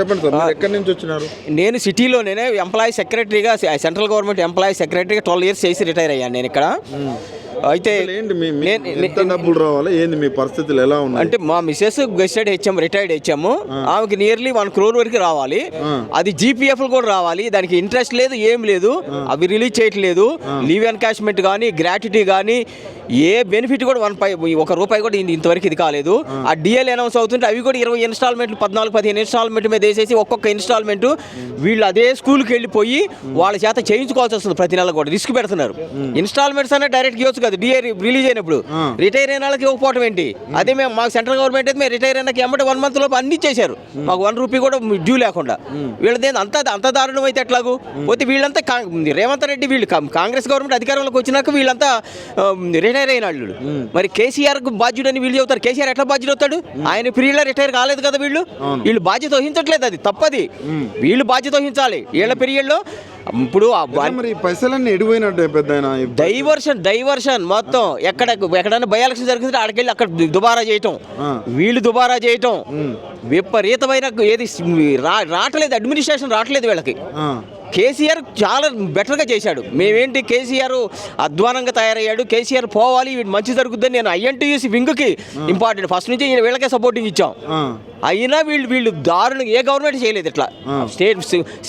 చెప్పండి సార్ ఎక్కడి నుంచి వచ్చినారు? నేను సిటీలో నేనే ఎంప్లాయీ సెక్రటరీగా సెంట్రల్ గవర్నమెంట్ ఎంప్లాయీ సెక్రటరీగా ట్వెల్వ్ ఇయర్స్ చేసి రిటైర్ అయ్యాను నేను ఇక్కడ. అయితే డబ్బులు రావాలి? ఏంది మీ పరిస్థితులు ఎలా ఉన్నాయి? అంటే మా Mrs gazetted HM retired HM. ఆమెకి నియర్లీ వన్ క్రోర్ వరకు రావాలి. అది జీపీఎఫ్ కూడా రావాలి. దానికి ఇంట్రెస్ట్ లేదు ఏం లేదు. అవి రిలీజ్ చేయట్లేదు. లీవ్ ఎన్కాష్మెంట్ కానీ గ్రాట్యుటీ కానీ ఏ బెనిఫిట్ కూడా వన్ పై ఒక రూపాయి కూడా ఇంత- ఇంతవరకు ఇది కాలేదు. ఆ. డిఎల్ అనౌన్స్ అవుతుంటే అవి కూడా ఇరవై ఇన్స్టాల్మెంట్లు పద్నాలుగు పదిహేను ఇన్స్టాల్మెంట్ మీద వేసేసి ఒక్కొక్క ఇన్స్టాల్మెంట్ వీళ్ళు అదే స్కూల్కి వెళ్ళిపోయి వాళ్ళ చేత చేయించుకోవాల్సి వస్తుంది ప్రతి నెల కూడా. రిస్క్ పెడుతున్నారు. ఇన్స్టాల్మెంట్స్ అనే డైరెక్ట్ ఇవ్వచ్చు కదా. డిఏ రిలీజ్ అయినప్పుడు. రిటైర్ అయిన వాళ్ళకి ఇవ్వకపోవడం ఏంటి? అదే మేము మాకు సెంట్రల్ గవర్నమెంట్ అయితే మేము రిటైర్ అయినాక ఎమ్మటి వన్ మంత్ లోపు అన్ని ఇచ్చేశారు. మాకు వన్ రూపీ కూడా డ్యూ లేకుండా. వీళ్ళది అంత అంత దారుణం అయితే ఎట్లాగూ? పోతే వీళ్ళంతా రేవంత్ రెడ్డి వీళ్ళు కాంగ్రెస్ గవర్నమెంట్ అధికారంలోకి వచ్చినాక వీళ్ళంతా రిటైర్ అయిన వాళ్ళు. మరి కేసీఆర్ బాధ్యుడని వీళ్ళు చెబుతారు. కేసీఆర్ ఎట్లా బాధ్యుడు అవుతాడు? ఆయన పీరియడ్లో రిటైర్ కాలేదు కదా వీళ్ళు? వీళ్ళు బాధ్యత వహించట్లేదు అది. తప్పది. వీళ్ళు బాధ్యత వహించాలి. వీళ్ళ పీరియడ్లో ఇప్పుడు మరి పైసలన్నీ ఎడిపోయినట్టే పెద్ద డైవర్షన్ డైవర్షన్ మొత్తం ఎక్కడ ఎక్కడైనా బై ఎలక్షన్ జరుగుతుంటే అక్కడికి అక్కడ దుబారా చేయటం. వీళ్ళు దుబారా చేయటం. విపరీతమైన ఏది రా రావట్లేదు అడ్మినిస్ట్రేషన్ రావట్లేదు వీళ్ళకి. కేసీఆర్ చాలా బెటర్గా చేశాడు. మేమేంటి కేసీఆర్ అధ్వానంగా తయారయ్యాడు కేసీఆర్ పోవాలి వీడు మంచి జరుగుద్దని నేను ఐఎన్టీయూసీ వింగ్కి ఇంపార్టెంట్ ఫస్ట్ నుంచి ఈయన వీళ్ళకే సపోర్టింగ్ ఇచ్చాం. అయినా వీళ్ళు వీళ్ళు దారుణం ఏ గవర్నమెంట్ చేయలేదు ఇట్లా. స్టేట్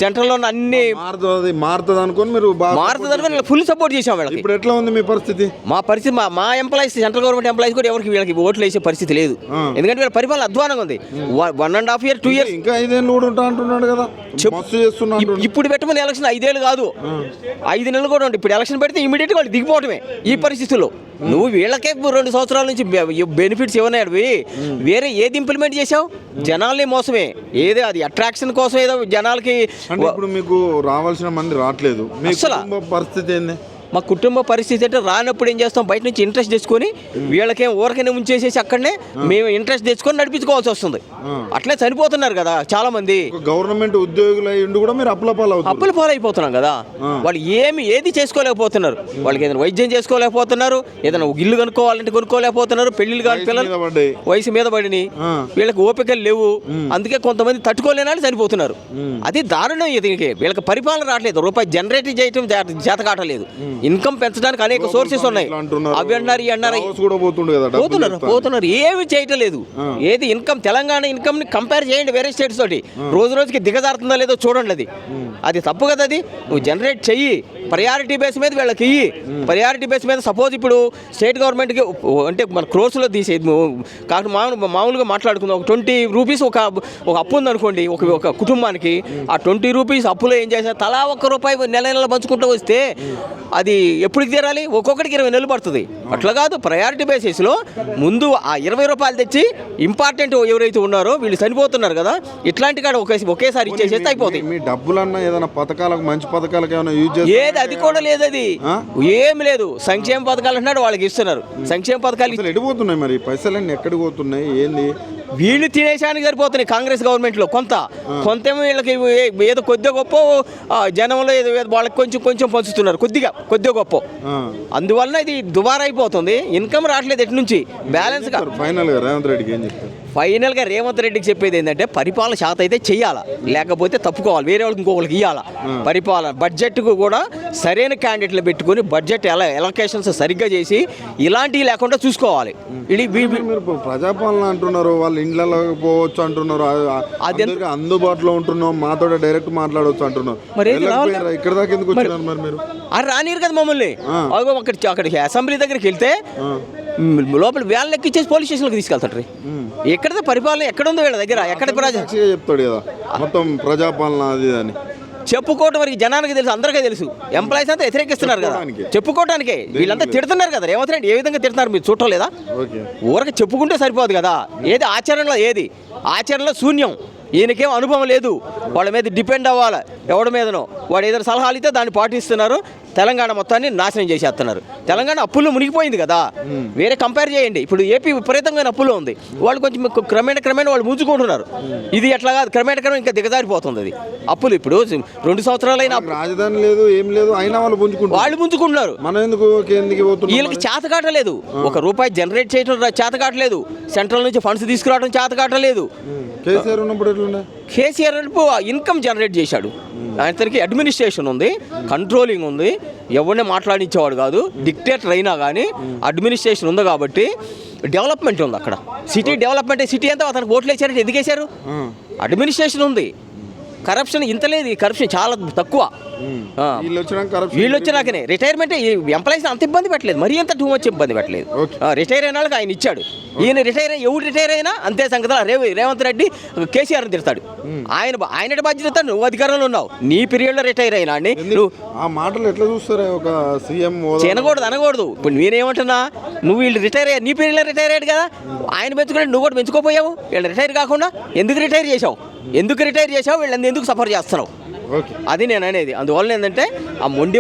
సెంట్రల్లో ఉన్న అన్ని మారుతుంది మారుతుంది అనుకొని మీరు బాగా మారుతుందని ఫుల్ సపోర్ట్ చేసాం వీళ్ళకి. ఇప్పుడు ఎట్లా ఉంది మీ పరిస్థితి? మా పరిస్థితి మా మా ఎంప్లాయీస్ సెంట్రల్ గవర్నమెంట్ ఎంప్లాయీస్ కూడా ఎవరికి వీళ్ళకి ఓట్లు వేసే పరిస్థితి లేదు. ఎందుకంటే వీళ్ళ పరిపాలన అధ్వానంగా ఉంది. One and half year two years ఇంకా ఐదేళ్ళు కూడా ఉంటా అంటున్నాడు కదా. మస్తు అంటున్నాడు. ఇప్పుడు పెట్టమని ఎలక్షన్ ఐదేళ్ళు కాదు. ఐదు నెలలు కూడా ఉంది ఇప్పుడు ఎలక్షన్ పెడితే ఇమీడియట్గా వాళ్ళు దిగిపోవటమే ఈ పరిస్థితుల్లో. నువ్వు వీళ్ళకే రెండు సంవత్సరాల నుంచి బెనిఫిట్స్ ఇవ్వనాడు వేరే ఏది ఇంప్లిమెంట్ చేసావు జనాల్ని మోసమే. ఏదో అది అట్రాక్షన్ కోసం ఏదో జనాలకి ఇప్పుడు మీకు రావాల్సిన మంది రావట్లేదు. పరిస్థితి ఏంది? మా కుటుంబ పరిస్థితి అంటే రానప్పుడు ఏం చేస్తాం? బయట నుంచి ఇంట్రెస్ట్ తెచ్చుకొని వీళ్ళకేం ఊరకనే ఉంచేసేసి అక్కడనే మేము. ఇంట్రెస్ట్ తెచ్చుకొని నడిపించుకోవాల్సి వస్తుంది. అట్లే చనిపోతున్నారు కదా చాలా మంది గవర్నమెంట్ ఉద్యోగులు కూడా మీరు అప్పులు పాలైపోతున్నాం కదా. వాళ్ళు ఏమి ఏది చేసుకోలేకపోతున్నారు. వాళ్ళకి ఏదైనా వైద్యం చేసుకోలేకపోతున్నారు ఏదైనా ఇల్లు కొనుక్కోవాలంటే కొనుక్కోలేకపోతున్నారు పెళ్ళిళ్ళు కాని పిల్లలు. వయసు మీద పడినాయి. ఆ. వీళ్ళకి ఓపికలు లేవు. అందుకే కొంతమంది తట్టుకోలేని వాళ్ళు చనిపోతున్నారు. అది దారుణం ఇది. వీళ్ళకి పరిపాలన రావట్లేదు. రూపాయి జనరేట్ చేయటం కావట్లేదు ఇన్కమ్ పెంచడానికి అనేక సోర్సెస్ ఉన్నాయి. ఇట్లా అంటున్నారు. అవి అన్నారు? ఇవి పోతున్నారు. పోతున్నారు. ఏమి చేయటం లేదు ఏది ఇన్కమ్ తెలంగాణ ఇన్కమ్ని కంపేర్ చేయండి వేరే స్టేట్స్ తోటి. రోజు రోజుకి దిగజారుతుందా లేదో చూడండి అది. అది తప్పు కదా అది. నువ్వు జనరేట్ చెయ్యి. ప్రయారిటీ బేస్ మీద వీళ్ళకి ఇయ్యి. ప్రయారిటీ బేస్ మీద సపోజ్ ఇప్పుడు స్టేట్ గవర్నమెంట్కి అంటే మన క్రోర్స్లో తీసే కాకుండా మామూలు మామూలుగా మాట్లాడుకుందాం. ఒక ట్వంటీ రూపీస్ ఒక ఒక అప్పు ఉందనుకోండి ఒక ఒక కుటుంబానికి. ఆ ట్వంటీ రూపీస్ అప్పులో ఏం చేశారు? తలా ఒక్క రూపాయి నెల నెల పంచుకుంటూ వస్తే అది ఎప్పటికి తీరాలి? ఒక్కొక్కడికి ఇరవై నెలలు పడుతుంది. అట్లా కాదు ప్రయారిటీ బేసిస్లో ముందు ఆ ఇరవై రూపాయలు తెచ్చి ఇంపార్టెంట్ ఎవరైతే ఉన్నారో వీళ్ళు చనిపోతున్నారు కదా ఇట్లాంటి కాడ ఒకే ఒకేసారి ఇచ్చేసేస్తే అయిపోతాయి. మీ డబ్బులన్నా ఏదైనా పథకాలకు మంచి పథకాలకు ఏమైనా యూజ్ ఏది అది కూడా లేదు అది? ఏం లేదు. సంక్షేమ పథకాలు అంటున్నాడు వాళ్ళకి ఇస్తున్నారు. సంక్షేమ పథకాలు ఎడిపోతున్నాయి మరి? పైసలన్నీ ఎక్కడికి పోతున్నాయి? ఏంది? వీళ్ళు తినేసానికి సరిపోతున్నాయి కాంగ్రెస్ గవర్నమెంట్లో. కొంత. కొంతేమో వీళ్ళకి ఏదో కొద్దిగా గొప్ప జనంలో ఏదో వాళ్ళకి కొంచెం కొంచెం పంచుతున్నారు. కొద్దిగా కొద్దిగా గొప్ప. అందువలన ఇది దుబారా అయిపోతుంది ఇన్కమ్ రావట్లేదు ఎటు నుంచి. బ్యాలెన్స్గా. ఫైనల్గా రేవంత్ రెడ్డికి ఏం చెప్తారు? ఫైనల్గా రేవంత్ రెడ్డికి చెప్పేది ఏంటంటే పరిపాలన శాత అయితే చెయ్యాలా లేకపోతే తప్పుకోవాలి వేరే వాళ్ళకి ఇంకొకరికి ఇవ్వాలా పరిపాలన బడ్జెట్కు కూడా సరైన క్యాండిడేట్లు పెట్టుకొని బడ్జెట్ ఎలా ఎలకేషన్స్ సరిగ్గా చేసి ఇలాంటివి లేకుండా చూసుకోవాలి. ఇది ప్రజాపాలన అంటున్నారు వాళ్ళ ఇండ్లలో పోవచ్చు అంటున్నారు అది అందుబాటులో ఉంటున్నాం మాతో డైరెక్ట్ మాట్లాడవచ్చు అంటున్నారు. మరి? ఇక్కడ దాకా ఎందుకు వచ్చినారు మరి రానిరు కదా మమ్మల్ని. అక్కడ అక్కడికి అసెంబ్లీ దగ్గరికి వెళ్తే లోపల వేళ్ళ ఎక్కిచ్చేసి పోలీస్ స్టేషన్కి తీసుకెళ్తారు ఎక్కడ పరిపాలన ఎక్కడ ఉందో వీళ్ళ దగ్గర ఎక్కడ ప్రజా చెప్తాడు కదా. మొత్తం ప్రజాపాలన అది అని చెప్పుకోవటం వరకు జనానికి తెలుసు అందరికీ తెలుసు. ఎంప్లాయీస్ అంతా వ్యతిరేకిస్తున్నారు కదా. చెప్పుకోవడానికే. చెప్పుకోవటానికే. వీళ్ళంతా తిడుతున్నారు కదా రేవంత్ ఏ విధంగా తిడుతున్నారు మీరు చూడటం లేదా ఓకే. ఊరక చెప్పుకుంటే సరిపోదు కదా. ఏది ఆచరణలో ఏది? ఆచరణలో శూన్యం. ఈయనకేం అనుభవం లేదు. వాళ్ళ మీద డిపెండ్ అవ్వాలి. ఎవడి మీదనో. వాడు ఏదైనా సలహాలు ఇస్తే దాన్ని పాటిస్తున్నారు. తెలంగాణ మొత్తాన్ని నాశనం చేసేస్తున్నారు. తెలంగాణ అప్పుల్లో మునిగిపోయింది కదా. వేరే కంపేర్ చేయండి. ఇప్పుడు ఏపీ విపరీతంగా అప్పుల్లో ఉంది. వాళ్ళు కొంచెం క్రమేణ క్రమేణ వాళ్ళు ముంచుకుంటున్నారు. ఇది ఎట్లా కాదు క్రమేణ క్రమేణ ఇంకా దిగజారిపోతుంది అది. అప్పులు ఇప్పుడు రెండు సంవత్సరాలైన రాజధాని లేదు ఏం లేదు అయినా వాళ్ళు వాళ్ళు ముంచుకుంటున్నారు. మనం ఎందుకు వీళ్ళకి చేత కావట్లేదు ఒక రూపాయి జనరేట్ చేయడం చేత కావట్లేదు సెంట్రల్ నుంచి ఫండ్స్ తీసుకురావడం చేత కావట్లేదు కేసీఆర్ ఉన్నప్పుడు కేసీఆర్ ఇన్కమ్ జనరేట్ చేశాడు. అతనికి అడ్మినిస్ట్రేషన్ ఉంది కంట్రోలింగ్ ఉంది. ఎవరిని మాట్లాడించేవాడు కాదు డిక్టేటర్ అయినా కానీ అడ్మినిస్ట్రేషన్ ఉంది కాబట్టి డెవలప్మెంట్ ఉంది అక్కడ. సిటీ డెవలప్మెంట్ సిటీ అంతా అతనికి ఓట్లు వేసారంటే ఎందుకు వేశారు అడ్మినిస్ట్రేషన్ ఉంది. కరప్షన్ ఇంత లేదు ఈ కరప్షన్ చాలా తక్కువ. ఆ. వీళ్ళు వచ్చినాకనే రిటైర్మెంట్ ఎంప్లాయీస్ అంత ఇబ్బంది పెట్టలేదు మరీ అంత టూ మచ్ ఇబ్బంది పెట్టలేదు. రిటైర్ అయిన వాళ్ళకి ఆయన ఇచ్చాడు. ఈయన రిటైర్ అయ్యి ఎవడు రిటైర్ అయినా అంతే సంగతి. రేవ రేవంత్ రెడ్డి కేసీఆర్ తిడతాడు. ఆయన బా- ఆయన బాధ్యత నువ్వు అధికారంలో ఉన్నావు. నీ పీరియడ్లో రిటైర్ అయినా అండి నువ్వు ఆ మాటలు ఎట్లా చూస్తారే ఒక సీఎం తినకూడదు అనకూడదు. ఇప్పుడు నేనేమంటున్నా నువ్వు వీళ్ళు రిటైర్ అయ్యా నీ పీరియడ్లో రిటైర్ అయ్యాడు కదా. ఆయన పెంచుకుంటే నువ్వు కూడా పెంచుకోపోయావు. వీళ్ళు రిటైర్ కాకుండా ఎందుకు రిటైర్ చేసావు ఎందుకు రిటైర్ చేసావు వీళ్ళని ఎందుకు సఫర్ చేస్తున్నావు? ఓకే. అది నేను అనేది. అందువల్ల ఏంటంటే ఆ మొండి